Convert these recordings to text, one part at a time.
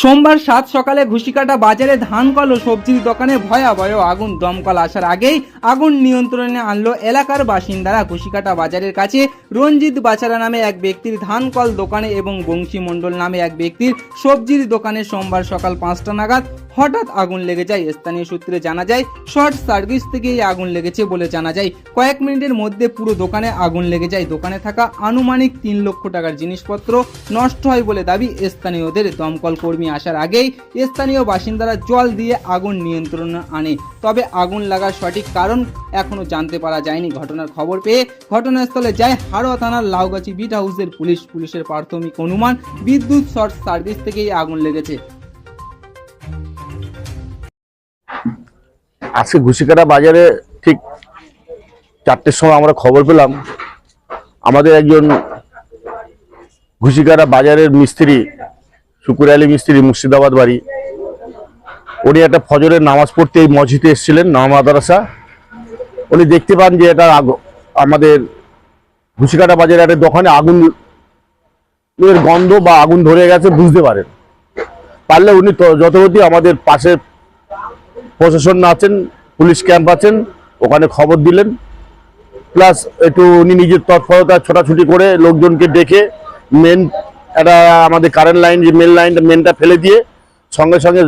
সোমবার সাত সকালে ঘুষিকাটা বাজারে ধান, কল ও সবজির দোকানে ভয়াবহ আগুন, দমকল আসার আগেই আগুন নিয়ন্ত্রণে আনলো এলাকার বাসিন্দারা। ঘুষিকাটা বাজারের কাছে রঞ্জিত বাচারা নামে এক ব্যক্তির ধান, কল দোকানে এবং বংশী মণ্ডল নামে এক ব্যক্তির সবজির দোকানে সোমবার সকাল পাঁচটা নাগাদ হঠাৎ আগুন লেগে যায়, স্থানীয় সূত্রে জানা যায়, শর্ট সার্ভিস থেকে এই আগুন লেগেছে বলে জানা যায়। কয়েক মিনিটের মধ্যে পুরো দোকানে আগুন লেগে যায়। দোকানে থাকা আনুমানিক তিন লক্ষ টাকার জিনিসপত্র নষ্ট হয় বলে দাবি স্থানীয়দের। দমকল কর্মী আসার আগেই স্থানীয় বাসিন্দারা জল দিয়ে আগুন নিয়ন্ত্রণে আনে। তবে আগুন লাগার সঠিক কারণ এখনও জানতে পারা যায়নি। ঘটনার খবর পেয়ে ঘটনাস্থলে যায় হাড়োয়া থানার লাউগাছি বিট হাউসের পুলিশ। পুলিশের প্রাথমিক অনুমান, বিদ্যুৎ শর্ট সার্ভিস থেকেই আগুন লেগেছে। আজকে ঘুষিকাটা বাজারে ঠিক চারটের সময় আমরা খবর পেলাম। আমাদের একজন ঘুষিকাটা বাজারের মিস্ত্রি, শুকুর আলী মিস্ত্রি, মুর্শিদাবাদ বাড়ি। উনি একটা ফজরের নামাজ পড়তে এই মসজিদে এসেছিলেন নামা মাদ্রাসা। উনি দেখতে পান যে এটা আমাদের ঘুষিকাটা বাজারে একটা দোকানে আগুন এর গন্ধ বা আগুন ধরে গেছে, বুঝতে পারেন। পারলে উনি যথারীতি আমাদের পাশে প্রশাসন আছেন, পুলিশ ক্যাম্প আছেন, ওখানে খবর দিলেন। প্লাস একটু উনি নিজের তৎপরতা ছোটাছুটি করে লোকজনকে ডেকে মেন একটা আমাদের কারেন্ট লাইন যে মেন লাইনটা মেনটা ফেলে দিয়ে সঙ্গে সঙ্গে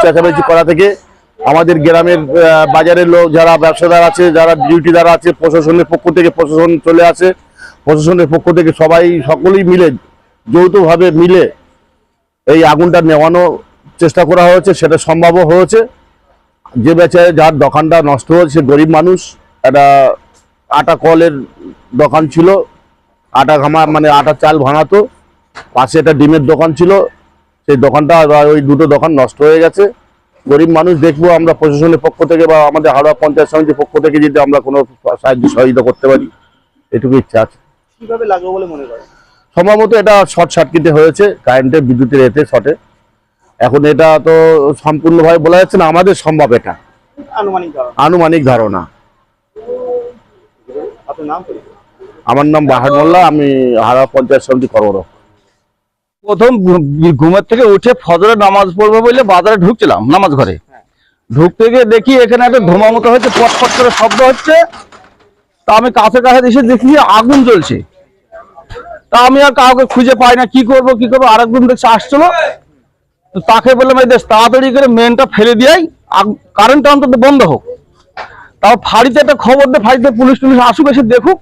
চেঁচামেচি করা থেকে আমাদের গ্রামের বাজারের লোক যারা ব্যবসাদার আছে, যারা ডিউটিদার আছে, প্রশাসনের পক্ষ থেকে প্রশাসন চলে আসে। প্রশাসনের পক্ষ থেকে সবাই সকলেই মিলে, যৌথভাবে মিলে এই আগুনটা নেওয়ানোর চেষ্টা করা হয়েছে, সেটা সম্ভবও হয়েছে। যে বেচারে যার দোকানটা নষ্ট হয়েছে সে গরিব মানুষ একটা আটা কলের দোকান ছিল আটা ঘামা মানে আটা চাল ভাঙাতো পাশে একটা ডিমের দোকান ছিল সেই দোকানটা ওই দুটো দোকান নষ্ট হয়ে গেছে। গরিব মানুষ দেখব আমরা প্রশাসনের পক্ষ থেকে বা আমাদের হাওড়া পঞ্চায়েত সমিতির পক্ষ থেকে যদি আমরা কোনো সাহায্য সহযোগিতা করতে পারি এটুকু ইচ্ছা আছে। মনে সম্ভবত এটা শর্ট সার্কিটে হয়েছে কারেন্টের বিদ্যুতের এতে শর্টে। এখন এটা তো সম্পূর্ণভাবে বলা যাচ্ছে না আমাদের সম্ভব এটা। আনুমানিক ধারণা। আনুমানিক ধারণা। আপনার নাম পরিচয় আমার নাম বাহার মোল্লা আমি হারা পঞ্চায়েত সমিতি কর্মরত। প্রথম ঘুমের থেকে উঠে ফজরে নামাজ পড়ব বলে বাজারে ঢুকছিলাম নামাজ ঘরে। ঢুকতে গিয়ে দেখি এখানে একটা ধোঁয়া মতো হচ্ছে পট পট করে শব্দ হচ্ছে। তা আমি কাছে কাছে এসে দেখি আগুন জ্বলছে। তা আমি আর কাউকে খুঁজে পাই না কি করব কি করব আরেকজন দেখছি আসছিল তো তাকে বললাম, এই দেশ তাড়াতাড়ি করে মেনটা ফেলে দিয়াই কারেন্টটা অন্তত বন্ধ হোক। তাও ফাঁড়িতে একটা খবর দে, ফাঁড়িতে পুলিশ টুলিশ আসুক, এসে দেখুক।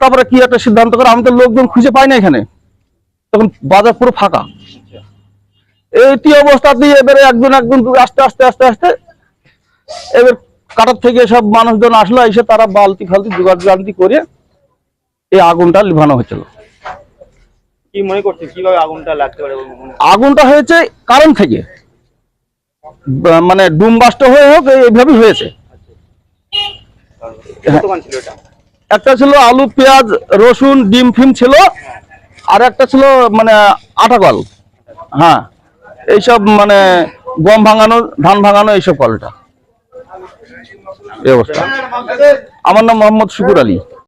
তারপরে কি একটা সিদ্ধান্ত করে, আমি তো লোকজন খুঁজে পাই না এখানে। তখন বাজার পুরো ফাঁকা। এইটি অবস্থাতেই এবারে একজন একজন আস্তে আস্তে আস্তে আস্তে, এবার কাটার থেকে সব মানুষজন আসলো, এসে তারা বালতি ফালতি জোগাড় করে এই আগুনটা লিভানো হয়েছিল কি মনে করছেন? কীভাবে আগুনটা লাগতে পারে আগুনটা হয়েছে কারেন্ট থেকে। মানে ডুম বাস্ট হয়ে হোক এইভাবেই হয়েছে। এটা? একটা ছিল আলু পেঁয়াজ রসুন ডিম ফিম ছিল আর একটা ছিল মানে আটা কল। হ্যাঁ এইসব মানে গম ভাঙানো ধান ভাঙানো এইসব কলটা। এই অবস্থা। আমার নাম মোহাম্মদ শুকুর আলী।